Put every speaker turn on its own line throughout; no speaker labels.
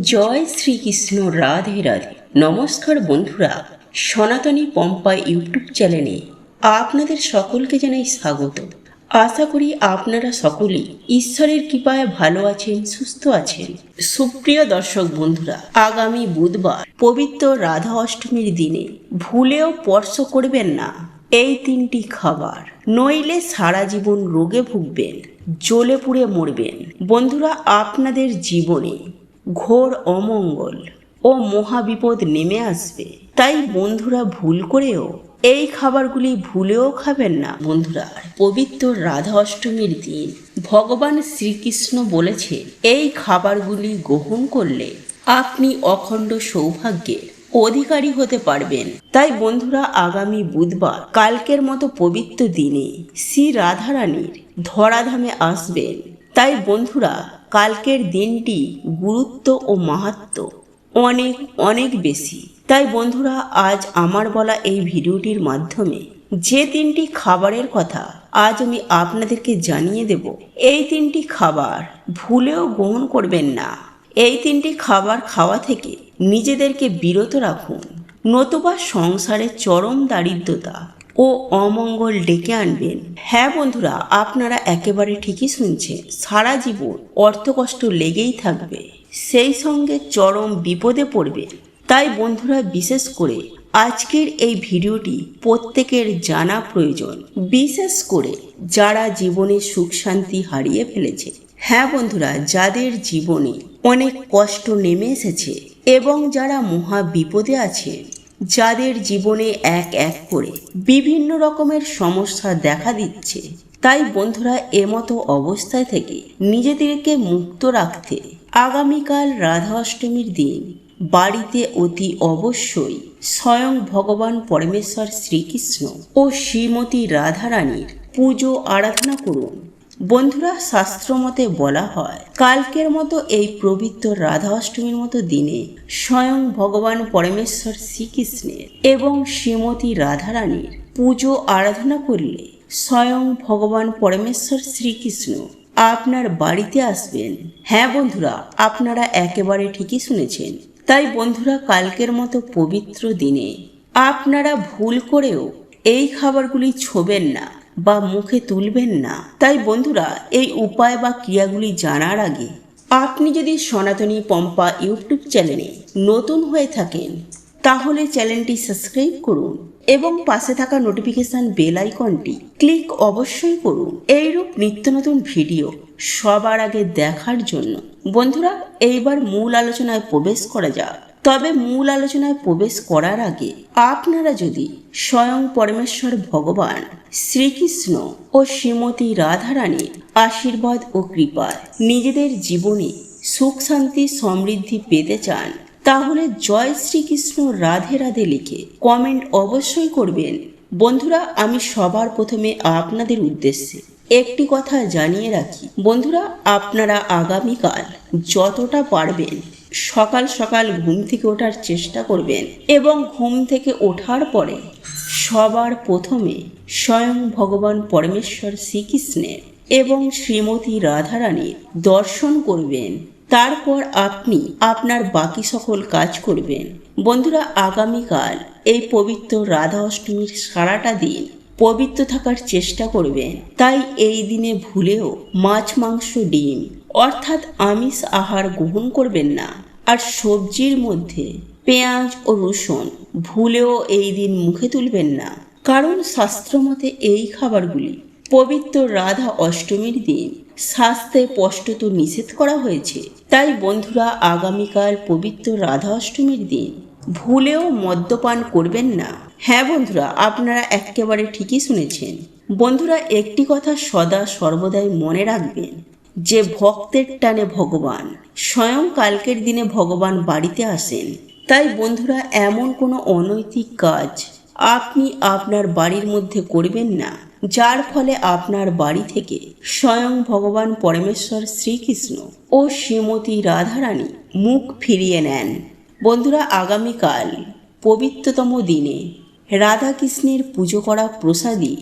জয় শ্রীকৃষ্ণ রাধে রাধে। নমস্কার বন্ধুরা, সনাতনী পম্পা ইউটিউব চ্যানেলে আপনাদের সকলকে জানাই স্বাগত। আশা করি আপনারা সকলেই ঈশ্বরের কৃপায় ভালো আছেন, সুস্থ আছেন। সুপ্রিয় দর্শক বন্ধুরা, আগামী বুধবার পবিত্র রাধা অষ্টমীর দিনে ভুলেও স্পর্শ করবেন না এই তিনটি খাবার। নইলে সারা জীবন রোগে ভুগবেন, জ্বলে পুড়ে মরবেন। বন্ধুরা, আপনাদের জীবনে ঘোর অমঙ্গল ও মহাবিপদ নেমে আসবে। তাই বন্ধুরা ভুল করেও, এই খাবারগুলি ভুলেও খাবেন না বন্ধুরা। পবিত্র রাধা অষ্টমীর দিন ভগবান শ্রীকৃষ্ণ বলেছে এই খাবারগুলি গ্রহণ করলে আপনি অখণ্ড সৌভাগ্যের অধিকারী হতে পারবেন। তাই বন্ধুরা আগামী বুধবার, কালকের মতো পবিত্র দিনে শ্রী রাধারানীর ধরাধামে আসবেন। তাই বন্ধুরা কালকের দিনটি গুরুত্ব ও মাহাত্ম অনেক অনেক বেশি। তাই বন্ধুরা, আজ আমার বলা এই ভিডিওটির মাধ্যমে যে তিনটি খাবারের কথা আজ আমি আপনাদেরকে জানিয়ে দেব। এই তিনটি খাবার ভুলেও গ্রহণ করবেন না। এই তিনটি খাবার খাওয়া থেকে নিজেদেরকে বিরত রাখুন, নতুবা সংসারে চরম দারিদ্রতা ও অমঙ্গল ডেকে আনবেন। হ্যাঁ বন্ধুরা, আপনারা একেবারে ঠিকই শুনছেন। সারা জীবন অর্থকষ্ট লেগেই থাকবে। সেই সঙ্গে চরম বিপদে পড়বে। তাই বন্ধুরা, বিশেষ করে আজকের এই ভিডিওটি প্রত্যেকের জানা প্রয়োজন। বিশেষ করে যারা জীবনে সুখ শান্তি হারিয়ে ফেলেছে। হ্যাঁ বন্ধুরা, যাদের জীবনে অনেক কষ্ট নেমে এসেছে এবং যারা মহা বিপদে আছে যাদের জীবনে এক এক করে বিভিন্ন রকমের সমস্যা দেখা দিচ্ছে। তাই বন্ধুরা, এমতো অবস্থায় থেকে নিজেদেরকে মুক্ত রাখতে আগামীকাল রাধা অষ্টমীর দিন বাড়িতে অতি অবশ্যই স্বয়ং ভগবান পরমেশ্বর শ্রীকৃষ্ণ ও শ্রীমতী রাধারানীর পুজো আরাধনা করুন। বন্ধুরা শাস্ত্র মতে বলা হয়, কালকের মতো এই পবিত্র রাধা অষ্টমীর মতো দিনে স্বয়ং ভগবান পরমেশ্বর শ্রীকৃষ্ণের এবং শ্রীমতী রাধারানীর পুজো আরাধনা করলে স্বয়ং ভগবান পরমেশ্বর শ্রীকৃষ্ণ আপনার বাড়িতে আসবেন। হ্যাঁ বন্ধুরা, আপনারা একেবারে ঠিকই শুনেছেন। তাই বন্ধুরা, কালকের মতো পবিত্র দিনে আপনারা ভুল করেও এই খাবারগুলি ছোবেন না। বা মুখে তুলবেন না। তাই বন্ধুরা, এই উপায় বা ক্রিয়াগুলি জানার আগে আপনি যদি সনাতনী পম্পা ইউটিউব চ্যানেলে নতুন হয়ে থাকেন, তাহলে চ্যানেলটি সাবস্ক্রাইব করুন এবং পাশে থাকা নোটিফিকেশন বেল আইকনটি ক্লিক অবশ্যই করুন। এইরূপ নিত্য নতুন ভিডিও সবার আগে দেখার জন্য। বন্ধুরা, এইবার মূল আলোচনায় প্রবেশ করা যাক। তবে মূল আলোচনায় প্রবেশ করার আগে আপনারা যদি স্বয়ং পরমেশ্বর ভগবান শ্রীকৃষ্ণ ও শ্রীমতী রাধারানীর আশীর্বাদ ও কৃপায় নিজেদের জীবনে সুখ শান্তি সমৃদ্ধি পেতে চান, তাহলে জয় শ্রীকৃষ্ণ রাধে রাধে লিখে কমেন্ট অবশ্যই করবেন। বন্ধুরা, আমি সবার প্রথমে আপনাদের উদ্দেশ্যে একটি কথা জানিয়ে রাখি। বন্ধুরা, আপনারা আগামীকাল যতটা পারবেন সকাল সকাল ঘুম থেকে ওঠার চেষ্টা করবেন এবং ঘুম থেকে ওঠার পরে সবার প্রথমে স্বয়ং ভগবান পরমেশ্বর শ্রীকৃষ্ণের এবং শ্রীমতী রাধারানীর দর্শন করবেন। তারপর আপনি আপনার বাকি সকল কাজ করবেন। বন্ধুরা, আগামীকাল এই পবিত্র রাধা অষ্টমীর সারাটা দিন পবিত্র থাকার চেষ্টা করবেন। তাই এই দিনে ভুলেও মাছ, মাংস, ডিম অর্থাৎ আমিষ আহার গ্রহণ করবেন না। আর সবজির মধ্যে পেঁয়াজ ও রসুন ভুলেও এই দিন মুখে তুলবেন না। কারণ শাস্ত্রমতে এই খাবারগুলি পবিত্র রাধা অষ্টমীর দিন স্বাস্থ্যে স্পষ্টত নিষেধ করা হয়েছে। তাই বন্ধুরা, আগামীকাল পবিত্র রাধা অষ্টমীর দিন ভুলেও মদ্যপান করবেন না। হ্যাঁ বন্ধুরা, আপনারা একেবারে ঠিকই শুনেছেন। বন্ধুরা, একটি কথা সদা সর্বদাই মনে রাখবেন। যে ভক্তের টানে ভগবান, স্বয়ং কালকের দিনে ভগবান বাড়িতে আসেন। তাই বন্ধুরা, এমন কোনো অনৈতিক কাজ আপনি আপনার বাড়ির মধ্যে করবেন না, যার ফলে আপনার বাড়ি থেকে স্বয়ং ভগবান পরমেশ্বর শ্রীকৃষ্ণ ও শ্রীমতী রাধারানী মুখ ফিরিয়ে নেন। বন্ধুরা, আগামীকাল পবিত্রতম দিনে রাধাকৃষ্ণের পুজো করা প্রসাদী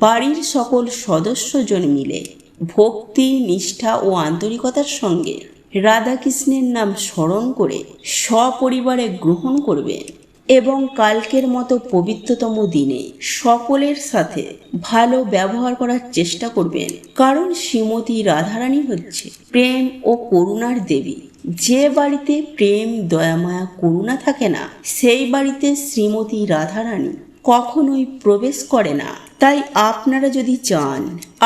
বাড়ির সকল সদস্যজন মিলে ভক্তি, নিষ্ঠা ও আন্তরিকতার সঙ্গে রাধাকৃষ্ণের নাম স্মরণ করে সপরিবারে গ্রহণ করবেন এবং কালকের মতো পবিত্রতম দিনে সকলের সাথে ভালো ব্যবহার করার চেষ্টা করবেন। কারণ শ্রীমতী রাধারানী হচ্ছে প্রেম ও করুণার দেবী। যে বাড়িতে প্রেম, দয়ামায়া, করুণা থাকে না, সেই বাড়িতে শ্রীমতী রাধারানী কখনোই প্রবেশ করে না। তাই আপনারা যদি চান,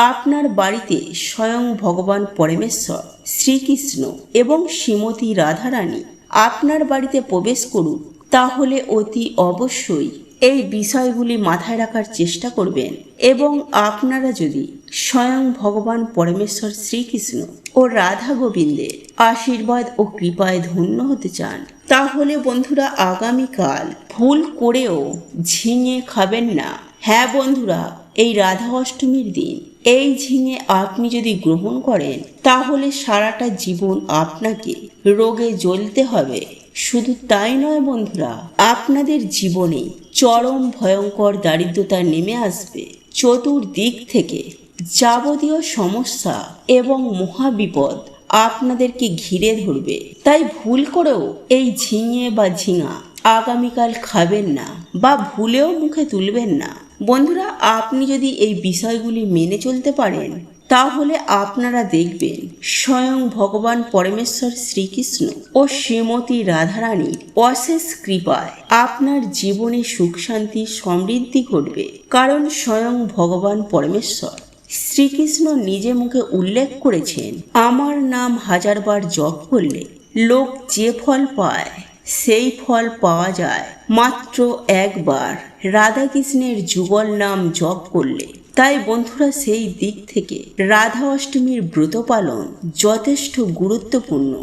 আপনার বাড়িতে স্বয়ং ভগবান পরমেশ্বর, শ্রীকৃষ্ণ এবং শ্রীমতী রাধারানী আপনার বাড়িতে প্রবেশ করুন তাহলে অতি অবশ্যই এই বিষয়গুলি মাথায় রাখার চেষ্টা করবেন এবং আপনারা যদি স্বয়ং ভগবান পরমেশ্বর শ্রীকৃষ্ণ ও রাধা গোবিন্দের আশীর্বাদ ও কৃপায় ধন্য হতে চান তাহলে বন্ধুরা আগামীকাল ভুল করেও ঝিঙে খাবেন না। হ্যাঁ বন্ধুরা, এই রাধা অষ্টমীর দিন, এই ঝিঙে আপনি যদি গ্রহণ করেন, তাহলে সারাটা জীবন আপনাকে রোগে জ্বলতে হবে। শুধু তাই নয় বন্ধুরা, আপনাদের জীবনে চরম ভয়ঙ্কর দারিদ্রতা নেমে আসবে। চতুর্দিক থেকে যাবতীয় সমস্যা এবং মহাবিপদ আপনাদেরকে ঘিরে ধরবে। তাই ভুল করেও এই ঝিঙে বা ঝিঙা আগামীকাল খাবেন না বা ভুলেও মুখে তুলবেন না। বন্ধুরা, আপনি যদি এই বিষয়গুলি মেনে চলতে পারেন, তাহলে আপনারা দেখবেন স্বয়ং ভগবান পরমেশ্বর শ্রীকৃষ্ণ ও শ্রীমতী রাধারানীর অশেষ কৃপায় আপনার জীবনে সুখ শান্তি সমৃদ্ধি ঘটবে। কারণ স্বয়ং ভগবান পরমেশ্বর শ্রীকৃষ্ণ নিজে মুখে উল্লেখ করেছেন, আমার নাম হাজারবার জপ করলে লোক যে ফল পায়, সেই ফল পাওয়া যায়। মাত্র একবার রাধাকৃষ্ণের যুগল নাম জপ করলে। তাই বন্ধুরা, সেই দিক থেকে রাধা অষ্টমীর ব্রত পালন যথেষ্ট গুরুত্বপূর্ণ।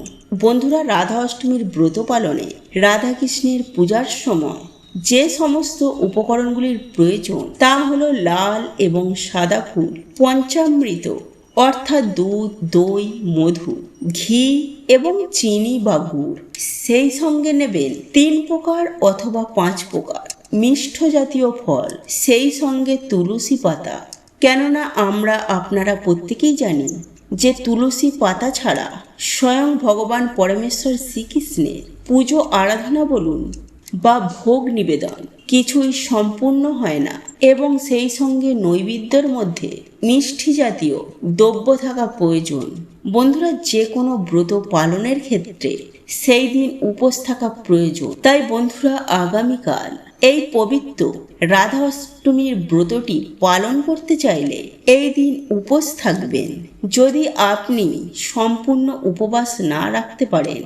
বন্ধুরা, রাধা অষ্টমীর ব্রত পালনে রাধাকৃষ্ণের পূজার সময় যে সমস্ত উপকরণগুলির প্রয়োজন, তা হলো লাল এবং সাদা ফুল, পঞ্চামৃত, অর্থাৎ দুধ, দই, মধু, ঘি এবং চিনি বা গুড়। সেই সঙ্গে নেবেন তিন প্রকার অথবা পাঁচ প্রকার মিষ্ট জাতীয় ফল, সেই সঙ্গে তুলসী পাতা। কেননা আমরা আপনারা প্রত্যেকেই জানি যে তুলসী পাতা ছাড়া স্বয়ং ভগবান পরমেশ্বর শ্রীকৃষ্ণের পুজো আরাধনা বলুন বা ভোগ নিবেদন কিছুই সম্পূর্ণ হয় না এবং সেই সঙ্গে নৈবেদ্যের মধ্যে মিষ্টি জাতীয় দ্রব্য থাকা প্রয়োজন। বন্ধুরা, যে কোনো ব্রত পালনের ক্ষেত্রে সেই দিন উপোস থাকা প্রয়োজন। তাই বন্ধুরা, আগামীকাল এই পবিত্র রাধা অষ্টমীর ব্রতটি পালন করতে চাইলে এই দিন উপোস থাকবেন। যদি আপনি সম্পূর্ণ উপবাস না রাখতে পারেন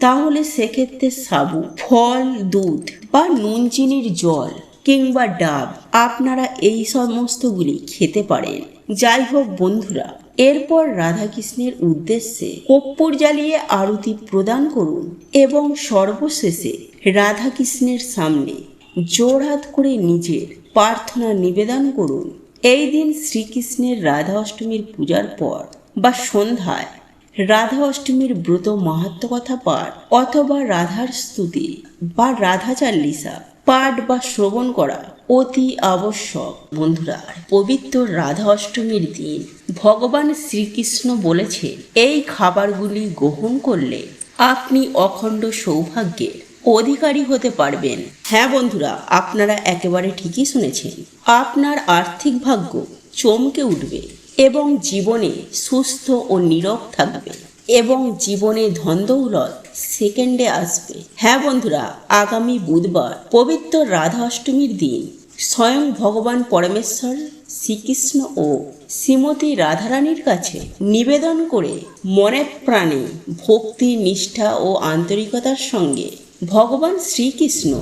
তাহলে সেক্ষেত্রে সাবু, ফল, দুধ বা নুন চিনির জল কিংবা ডাব আপনারা এই সমস্তগুলি খেতে পারেন। যাই হোক বন্ধুরা, এরপর রাধাকৃষ্ণের উদ্দেশ্যে কপ্পুর জ্বালিয়ে আরতি প্রদান করুন এবং সর্বশেষে রাধাকৃষ্ণের সামনে জোড়হাত করে নিজের প্রার্থনা নিবেদন করুন। এই দিন শ্রীকৃষ্ণের রাধা অষ্টমীর পূজার পর বা সন্ধ্যায় রাধা অষ্টমীর ব্রত মাহাত্ম কথা পাঠ অথবা রাধার স্তুতি বা রাধা চাল্লিসা, পাঠ বা শ্রবণ করা অতি আবশ্যক। বন্ধুরা, পবিত্র রাধা অষ্টমীর দিন ভগবান শ্রীকৃষ্ণ বলেছে এই খাবারগুলি গ্রহণ করলে আপনি অখণ্ড সৌভাগ্যের অধিকারী হতে পারবেন। হ্যাঁ বন্ধুরা, আপনারা একেবারে ঠিকই শুনেছেন। আপনার আর্থিক ভাগ্য চমকে উঠবে। এবং জীবনে সুস্থ ও নীরব থাকবে এবং জীবনে ধনদৌলত সেকেন্ডে আসবে। হ্যাঁ বন্ধুরা, আগামী বুধবার পবিত্র রাধা অষ্টমীর দিন স্বয়ং ভগবান পরমেশ্বর শ্রীকৃষ্ণ ও শ্রীমতী রাধারানীর কাছে নিবেদন করে মনে প্রাণে ভক্তি, নিষ্ঠা ও আন্তরিকতার সঙ্গে ভগবান শ্রীকৃষ্ণ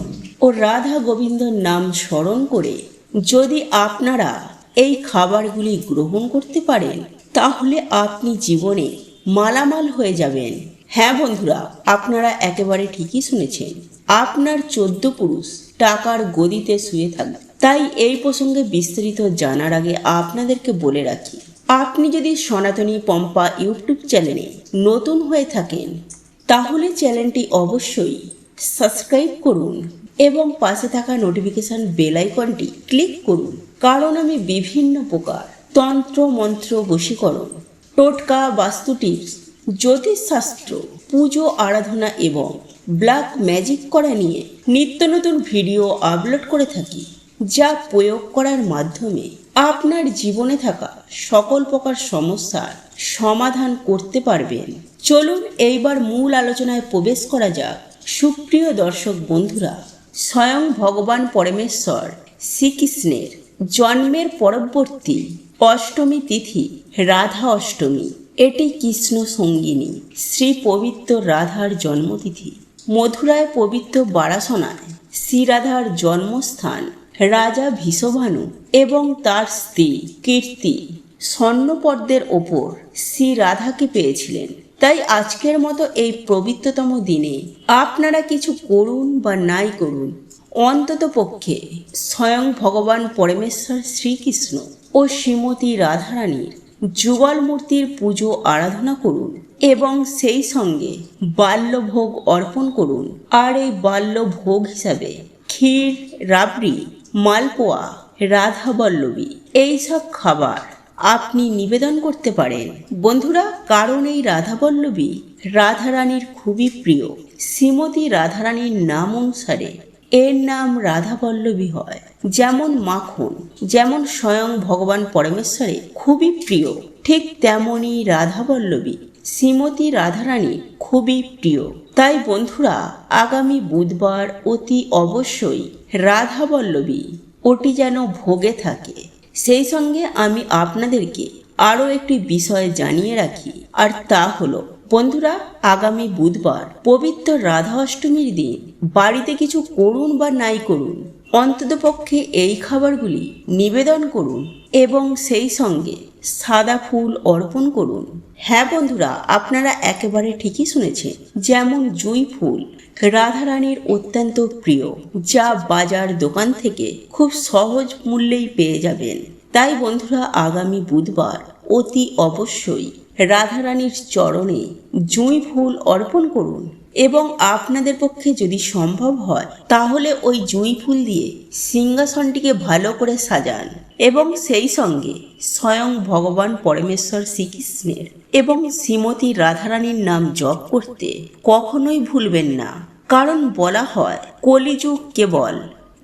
ও রাধা গোবিন্দর নাম স্মরণ করে যদি আপনারা এই খাবারগুলি গ্রহণ করতে পারেন তাহলে আপনি জীবনে মালামাল হয়ে যাবেন। হ্যাঁ বন্ধুরা, আপনারা একেবারে ঠিকই শুনেছেন। আপনার চোদ্দ পুরুষ টাকার গদিতে শুয়ে থাকবে। তাই এই প্রসঙ্গে বিস্তারিত জানার আগে আপনাদেরকে বলে রাখি, আপনি যদি সনাতনী পম্পা ইউটিউব চ্যানেলে নতুন হয়ে থাকেন, তাহলে চ্যানেলটি অবশ্যই সাবস্ক্রাইব করুন এবং পাশে থাকা নোটিফিকেশন বেল আইকনটি ক্লিক করুন। কারণ আমি বিভিন্ন প্রকার তন্ত্র, মন্ত্র, বশীকরণ, টোটকা, বাস্তু টিপস জ্যোতিষশাস্ত্র, পুজো, আরাধনা এবং ব্ল্যাক ম্যাজিক করা নিয়ে নিত্য নতুন ভিডিও আপলোড করে থাকি, যা প্রয়োগ করার মাধ্যমে আপনার জীবনে থাকা সকল প্রকার সমস্যার সমাধান করতে পারবেন। চলুন এইবার মূল আলোচনায় প্রবেশ করা যাক। সুপ্রিয় দর্শক বন্ধুরা, স্বয়ং ভগবান পরমেশ্বর শ্রীকৃষ্ণের জন্মের পরবর্তী অষ্টমী তিথি রাধা অষ্টমী। এটি কৃষ্ণ সঙ্গিনী, শ্রী পবিত্র রাধার জন্মতিথি। মথুরায় পবিত্র বারাসনায় শ্রীরাধার জন্মস্থান রাজা ভীষভানু এবং তার স্ত্রী কীর্তি স্বর্ণপদ্মের ওপর শ্রী রাধাকে পেয়েছিলেন। তাই আজকের মতো এই পবিত্রতম দিনে আপনারা কিছু করুন বা নাই করুন অন্তত পক্ষে স্বয়ং ভগবান পরমেশ্বর শ্রীকৃষ্ণ ও শ্রীমতী রাধারানীর যুগল মূর্তির পুজো আরাধনা করুন এবং সেই সঙ্গে বাল্যভোগ অর্পণ করুন। আর এই বাল্যভোগ হিসাবে ক্ষীর, রাবড়ি, মালপোয়া রাধাবল্লভী এইসব খাবার আপনি নিবেদন করতে পারেন। বন্ধুরা, কারণ এই রাধাবল্লভী রাধারানীর খুবই প্রিয়। শ্রীমতী রাধারানীর নাম অনুসারে এর নাম রাধাবল্লভী হয়। যেমন মাখন, যেমন স্বয়ং ভগবান পরমেশ্বরে খুবই প্রিয়, ঠিক তেমনই রাধাবল্লভী শ্রীমতী রাধারানী খুবই প্রিয়। তাই বন্ধুরা, আগামী বুধবার অতি অবশ্যই রাধাবল্লভী ওটি যেন ভোগে থাকে। সেই সঙ্গে আমি আপনাদেরকে আরও একটি বিষয় জানিয়ে রাখি, আর তা হলো বন্ধুরা, আগামী বুধবার পবিত্র রাধা অষ্টমীর দিন। বাড়িতে কিছু করুন বা নাই করুন, অন্ততপক্ষে এই খাবারগুলি নিবেদন করুন এবং সেই সঙ্গে সাদা ফুল অর্পণ করুন। হ্যাঁ বন্ধুরা, আপনারা একেবারে ঠিকই শুনেছেন, যেমন জুই ফুল রাধারানীর অত্যন্ত প্রিয়, যা বাজার দোকান থেকে খুব সহজ মূল্যেই পেয়ে যাবেন। তাই বন্ধুরা, আগামী বুধবার অতি অবশ্যই রাধারানীর চরণে জুঁই ফুল অর্পণ করুন। এবং আপনাদের পক্ষে যদি সম্ভব হয়, তাহলে ওই জুঁই ফুল দিয়ে সিংহাসনটিকে ভালো করে সাজান। এবং সেই সঙ্গে স্বয়ং ভগবান পরমেশ্বর শ্রীকৃষ্ণের এবং শ্রীমতী রাধারানীর নাম জপ করতে কখনোই ভুলবেন না। কারণ বলা হয়, কলিযুগ কেবল,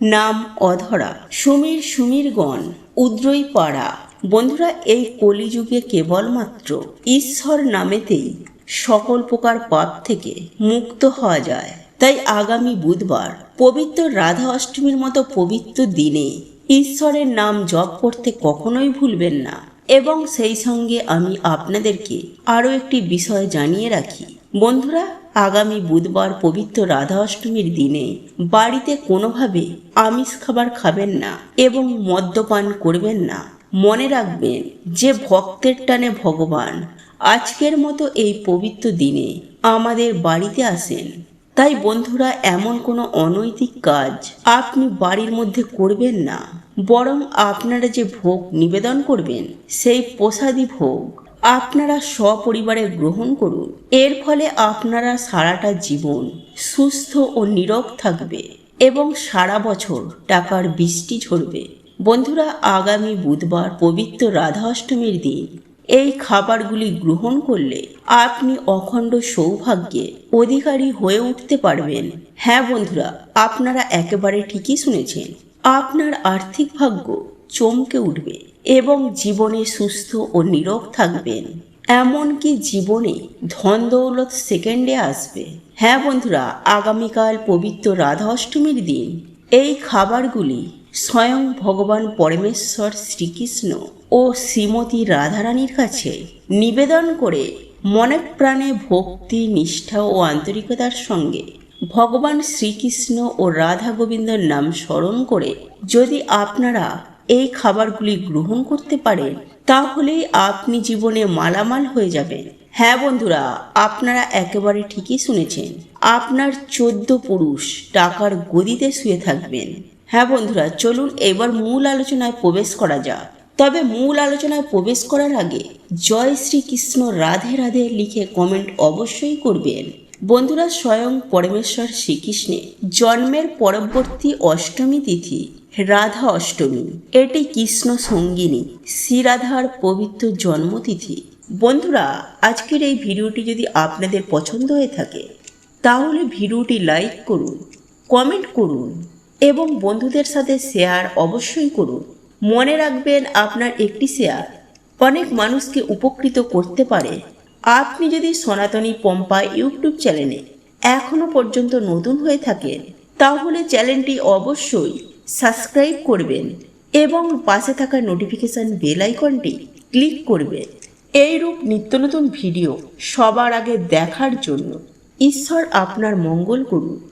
নাম অধরা, সুমির সুমিরগণ উদ্রই পাড়া বন্ধুরা, এই কলিযুগে কেবলমাত্র ঈশ্বর নামেতেই সকল প্রকার পাপ থেকে মুক্ত হওয়া যায়। তাই আগামী বুধবার, পবিত্র রাধা অষ্টমীর মতো পবিত্র দিনে ঈশ্বরের নাম জপ করতে কখনোই ভুলবেন না। এবং সেই সঙ্গে আমি আপনাদেরকে আরও একটি বিষয় জানিয়ে রাখি। বন্ধুরা, আগামী বুধবার পবিত্র রাধা অষ্টমীর দিনে বাড়িতে কোনোভাবে আমিষ খাবার খাবেন না এবং মদ্যপান করবেন না। মনে রাখবেন যে ভক্তের টানে ভগবান আজকের মতো এই পবিত্র দিনে আমাদের বাড়িতে আসেন। তাই বন্ধুরা, এমন কোনো অনৈতিক কাজ আপনি বাড়ির মধ্যে করবেন না। বরং আপনারা যে ভোগ নিবেদন করবেন, সেই প্রসাদী ভোগ আপনারা সপরিবারে গ্রহণ করুন। এর ফলে আপনারা সারাটা জীবন সুস্থ ও নীরব থাকবে এবং সারা বছর টাকার বৃষ্টি ঝরবে। বন্ধুরা, আগামী বুধবার পবিত্র রাধা অষ্টমীর দিন। এই খাবারগুলি গ্রহণ করলে আপনি অখণ্ড সৌভাগ্যে অধিকারী হয়ে উঠতে পারবেন। হ্যাঁ বন্ধুরা, আপনারা একেবারে ঠিকই শুনেছেন। আপনার আর্থিক ভাগ্য চমকে উঠবে এবং জীবনে সুস্থ ও নীরব থাকবেন। এমনকি জীবনে ধন দৌলত সেকেন্ডে আসবে। হ্যাঁ বন্ধুরা, আগামীকাল পবিত্র রাধা অষ্টমীর দিন। এই খাবারগুলি স্বয়ং ভগবান পরমেশ্বর শ্রীকৃষ্ণ ও শ্রীমতী রাধারানীর কাছে নিবেদন করে মনে প্রাণে ভক্তি, নিষ্ঠা ও আন্তরিকতার সঙ্গে ভগবান শ্রীকৃষ্ণ ও রাধা গোবিন্দর নাম স্মরণ করে যদি আপনারা এই খাবারগুলি গ্রহণ করতে পারেন, তাহলে আপনি জীবনে মালামাল হয়ে যাবেন। হ্যাঁ বন্ধুরা, আপনারা একেবারে ঠিকই শুনেছেন। আপনার চোদ্দ পুরুষ টাকার গদিতে শুয়ে থাকবেন। হ্যাঁ বন্ধুরা, চলুন এবার মূল আলোচনায় প্রবেশ করা যাক। তবে মূল আলোচনায় প্রবেশ করার আগে জয় শ্রীকৃষ্ণ রাধে রাধে লিখে কমেন্ট অবশ্যই করবেন। বন্ধুরা, স্বয়ং পরমেশ্বর শ্রীকৃষ্ণে জন্মের পরবর্তী অষ্টমী তিথি, রাধা অষ্টমী। এটি কৃষ্ণ সঙ্গিনী শ্রীরাধার পবিত্র জন্মতিথি। বন্ধুরা, আজকের এই ভিডিওটি যদি আপনাদের পছন্দ হয়ে থাকে, তাহলে ভিডিওটি লাইক করুন কমেন্ট করুন। এবং বন্ধুদের সাথে শেয়ার অবশ্যই করুন। মনে রাখবেন, আপনার একটি শেয়ার অনেক মানুষকে উপকৃত করতে পারে। আপনি যদি সনাতনী পম্পা ইউটিউব চ্যানেলে এখনও পর্যন্ত নতুন হয়ে থাকেন, তাহলে চ্যানেলটি অবশ্যই সাবস্ক্রাইব করবেন এবং পাশে থাকা নোটিফিকেশান বেল আইকনটি ক্লিক করবেন। এইরূপ নিত্য নতুন ভিডিও সবার আগে দেখার জন্য ঈশ্বর আপনার মঙ্গল করুক